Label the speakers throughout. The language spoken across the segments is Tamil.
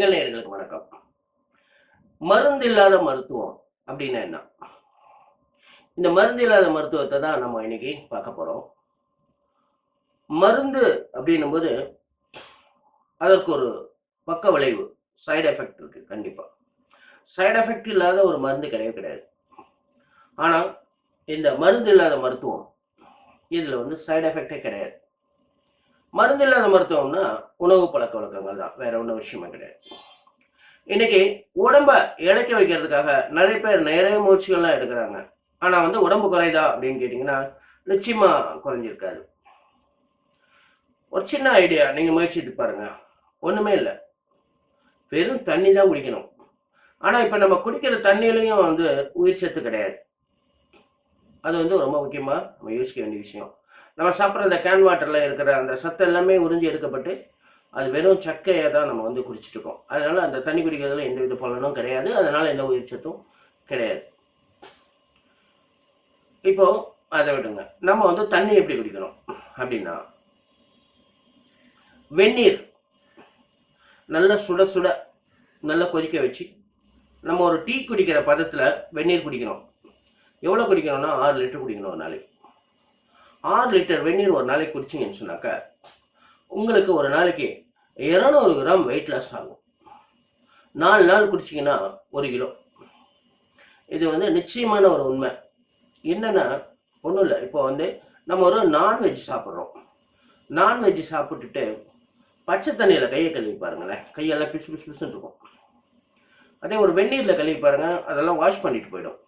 Speaker 1: வணக்கம். மருந்து இல்லாத மருத்துவம் அப்படின்னா என்ன? இந்த மருந்து இல்லாத மருத்துவத்தை தான் நம்ம இன்னைக்கு பார்க்க போறோம். மருந்து அப்படின்னும் போது அதற்கு ஒரு பக்க விளைவு சைடு எஃபெக்ட் இருக்கு கண்டிப்பா. சைடு எஃபெக்ட் இல்லாத ஒரு மருந்து கிடையவே கிடையாது. ஆனா இந்த மருந்து இல்லாத மருத்துவம் இதுல வந்து சைடு எஃபெக்டே கிடையாது. மருந்து இல்லாத மருத்துவம்னா உணவு பழக்க வழக்கங்கள் தான். வேற ஒன்றும் விஷயமே கிடையாது. இன்னைக்கு உடம்ப இழைக்க வைக்கிறதுக்காக நிறைய பேர் நிறைய முயற்சிகள்லாம் எடுக்கிறாங்க. ஆனா வந்து உடம்பு குறையுதா அப்படின்னு கேட்டீங்கன்னா நிச்சயமா குறைஞ்சிருக்காது. ஒரு சின்ன ஐடியா நீங்க முயற்சித்து பாருங்க. ஒண்ணுமே இல்லை. வெறும் தண்ணி தான் குடிக்கணும். ஆனா இப்ப நம்ம குடிக்கிற தண்ணியிலையும் வந்து உயிர் சத்து கிடையாது. அது வந்து ரொம்ப முக்கியமா நம்ம யோசிக்க வேண்டிய விஷயம். நம்ம சாப்பிட்ற அந்த கேன் வாட்டரில் இருக்கிற அந்த சத்து எல்லாமே உறிஞ்சி எடுக்கப்பட்டு அது வெறும் சக்கையை தான் நம்ம வந்து குடிச்சிட்டு இருக்கோம். அதனால அந்த தண்ணி குடிக்கிறதுல எந்த வித பலனும் கிடையாது. அதனால எந்த உயிர் சத்தும் கிடையாது. இப்போ அதை விடுங்க. நம்ம வந்து தண்ணி எப்படி குடிக்கணும் அப்படின்னா வெந்நீர் நல்லா சுட சுட நல்லா கொதிக்க வச்சு நம்ம ஒரு டீ குடிக்கிற பதத்துல வெந்நீர் குடிக்கணும் எவ்வளவு குடிக்கணும்னா ஆறு லிட்டர் குடிக்கணும் ஒரு நாளைக்கு. ஆறு லிட்டர் வெந்நீர் ஒரு நாளைக்கு குடிச்சிங்கன்னு சொன்னாக்கா உங்களுக்கு ஒரு நாளைக்கு இருநூறு கிராம் வெயிட் லாஸ் ஆகும். நாலு நாள் குடிச்சிங்கன்னா ஒரு கிலோ. இது வந்து நிச்சயமான ஒரு உண்மை. என்னென்னா ஒன்றும் இல்லை. இப்போ வந்து நம்ம ஒரு நான்வெஜ் சாப்பிட்றோம். நான்வெஜ் சாப்பிட்டுட்டு பச்சை தண்ணியில் கையை கழுவி பாருங்களேன். கையெல்லாம் பிசு பிசு பிசுன்னு இருக்கும். அதே ஒரு வெந்நீரில் கழுவி பாருங்க அதெல்லாம் வாஷ் பண்ணிட்டு போயிடும்.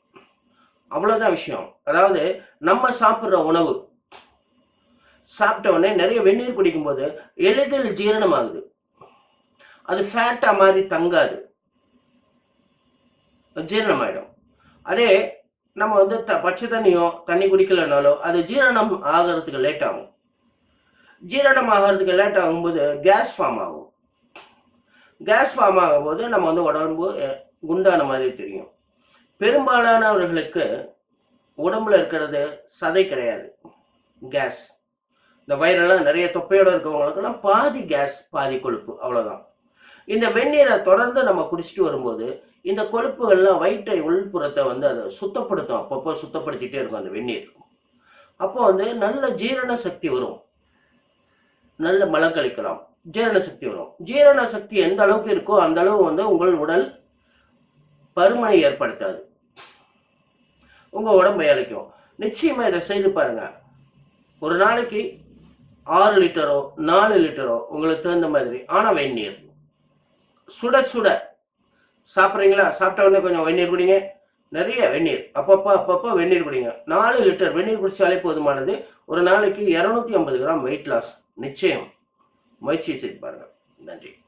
Speaker 1: அவ்வளோதான் விஷயம். அதாவது நம்ம சாப்பிட்ற உணவு சாப்பிட்ட உடனே நிறைய வெந்நீர் குடிக்கும்போது எளிதில் ஜீரணமாகுது. அது ஃபேட்டாக மாதிரி தங்காது. ஜீரணமாயிடும். அதே நம்ம வந்து த பச்சை தண்ணியோ தண்ணி குடிக்கலனாலோ அது ஜீரணம் ஆகிறதுக்கு லேட் ஆகும். ஜீரணம் ஆகிறதுக்கு லேட் ஆகும்போது கேஸ் ஃபார்ம் ஆகும். கேஸ் ஃபார்ம் ஆகும்போது நம்ம வந்து உடம்பு குண்டான மாதிரி தெரியும். பெரும்பாலானவர்களுக்கு உடம்புல இருக்கிறது சதை கிடையாது. கேஸ் இந்த வயிறெல்லாம் நிறைய தொப்பையோட இருக்கவங்களுக்கெல்லாம் பாதி கேஸ் பாதி கொழுப்பு அவ்வளோதான் இந்த வெந்நீரை தொடர்ந்து நம்ம குடிச்சிட்டு வரும்போது இந்த கொழுப்புகள்லாம் வயிற்றை உள்புறத்தை வந்து அதை சுத்தப்படுத்தும். அப்பப்போ சுத்தப்படுத்திட்டே இருக்கும் அந்த வெந்நீர். அப்போ வந்து நல்ல ஜீரண சக்தி வரும். நல்ல மலம் கழிக்கலாம். ஜீரண சக்தி வரும். ஜீரண சக்தி எந்த அளவுக்கு இருக்கோ அந்த அளவு வந்து உங்கள் உடல் பருமனை ஏற்படுத்தாது. உங்க உடம்பை அழைக்கும். நிச்சயமா இதை செய்து பாருங்க. ஒரு நாளைக்கு ஆறு லிட்டரோ நாலு லிட்டரோ உங்களுக்கு தகுந்த மாதிரி ஆனால் வெந்நீர். சுட சுட. சாப்பிட்றீங்களா? சாப்பிட்ட உடனே கொஞ்சம் வெந்நீர் குடிங்க. நிறைய வெந்நீர். அப்பப்போ அப்பப்போ வெந்நீர் குடிங்க. நாலு லிட்டர் வெந்நீர் குடித்தாலே போதுமானது. ஒரு நாளைக்கு இரநூத்தி ஐம்பது கிராம் வெயிட் லாஸ் நிச்சயம். முயற்சி செய்து பாருங்கள் நன்றி.